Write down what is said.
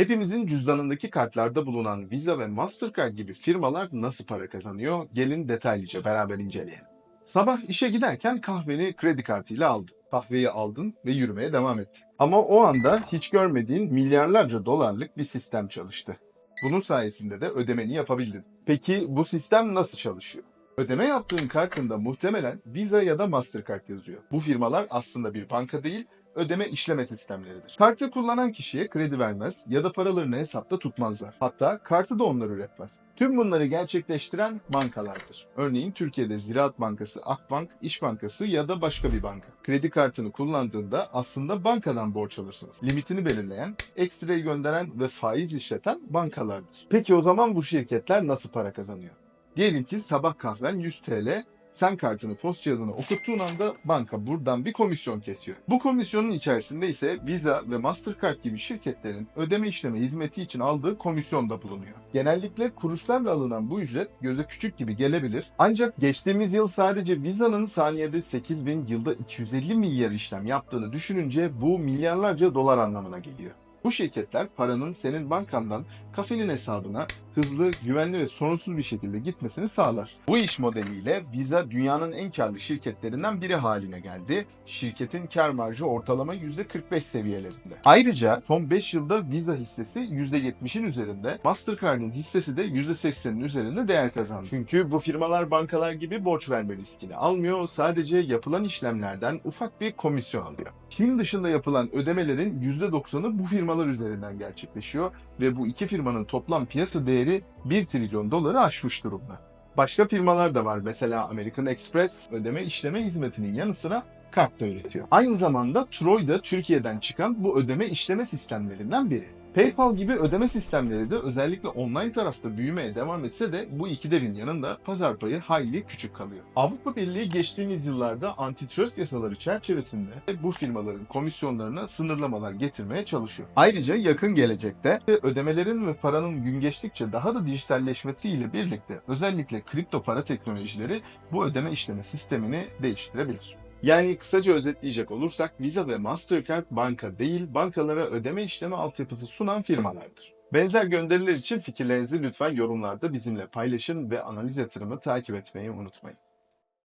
Hepimizin cüzdanındaki kartlarda bulunan Visa ve Mastercard gibi firmalar nasıl para kazanıyor? Gelin detaylıca beraber inceleyelim. Sabah işe giderken kahveni kredi kartıyla aldın. Kahveyi aldın ve yürümeye devam ettin. Ama o anda hiç görmediğin milyarlarca dolarlık bir sistem çalıştı. Bunun sayesinde de ödemeni yapabildin. Peki bu sistem nasıl çalışıyor? Ödeme yaptığın kartında muhtemelen Visa ya da Mastercard yazıyor. Bu firmalar aslında bir banka değil, ödeme işleme sistemleridir. Kartı kullanan kişiye kredi vermez ya da paralarını hesapta tutmazlar. Hatta kartı da onlar üretmez. Tüm bunları gerçekleştiren bankalardır. Örneğin Türkiye'de Ziraat Bankası, Akbank, İş Bankası ya da başka bir banka. Kredi kartını kullandığında aslında bankadan borç alırsınız. Limitini belirleyen, ekstrayı gönderen ve faiz işleten bankalardır. Peki o zaman bu şirketler nasıl para kazanıyor? Diyelim ki sabah kahven 100 TL, sen kartını post cihazına okuttuğun anda banka buradan bir komisyon kesiyor. Bu komisyonun içerisinde ise Visa ve Mastercard gibi şirketlerin ödeme işleme hizmeti için aldığı komisyon da bulunuyor. Genellikle kuruşlarla alınan bu ücret göze küçük gibi gelebilir. Ancak geçtiğimiz yıl sadece Visa'nın saniyede 8000 yılda 250 milyar işlem yaptığını düşününce bu milyarlarca dolar anlamına geliyor. Bu şirketler paranın senin bankandan kafenin hesabına hızlı, güvenli ve sorunsuz bir şekilde gitmesini sağlar. Bu iş modeliyle Visa dünyanın en karlı şirketlerinden biri haline geldi. Şirketin kar marjı ortalama %45 seviyelerinde. Ayrıca son 5 yılda Visa hissesi %70'in üzerinde, Mastercard'ın hissesi de %80'in üzerinde değer kazandı. Çünkü bu firmalar bankalar gibi borç verme riskini almıyor, sadece yapılan işlemlerden ufak bir komisyon alıyor. Çin dışında yapılan ödemelerin %90'ı bu firmalar üzerinden gerçekleşiyor ve bu iki firmanın toplam piyasa değeri 1 trilyon doları aşmış durumda. Başka firmalar da var. Mesela American Express ödeme işleme hizmetinin yanı sıra kart da üretiyor. Aynı zamanda Troy da Türkiye'den çıkan bu ödeme işleme sistemlerinden biri. PayPal gibi ödeme sistemleri de özellikle online tarafta büyümeye devam etse de bu iki devin yanında pazar payı hayli küçük kalıyor. Avrupa Birliği geçtiğimiz yıllarda antitrust yasaları çerçevesinde bu firmaların komisyonlarına sınırlamalar getirmeye çalışıyor. Ayrıca yakın gelecekte ödemelerin ve paranın gün geçtikçe daha da dijitalleşmesiyle birlikte özellikle kripto para teknolojileri bu ödeme işleme sistemini değiştirebilir. Yani kısaca özetleyecek olursak Visa ve Mastercard banka değil, bankalara ödeme işlemi altyapısı sunan firmalardır. Benzer gönderiler için fikirlerinizi lütfen yorumlarda bizimle paylaşın ve analiz yatırımı takip etmeyi unutmayın.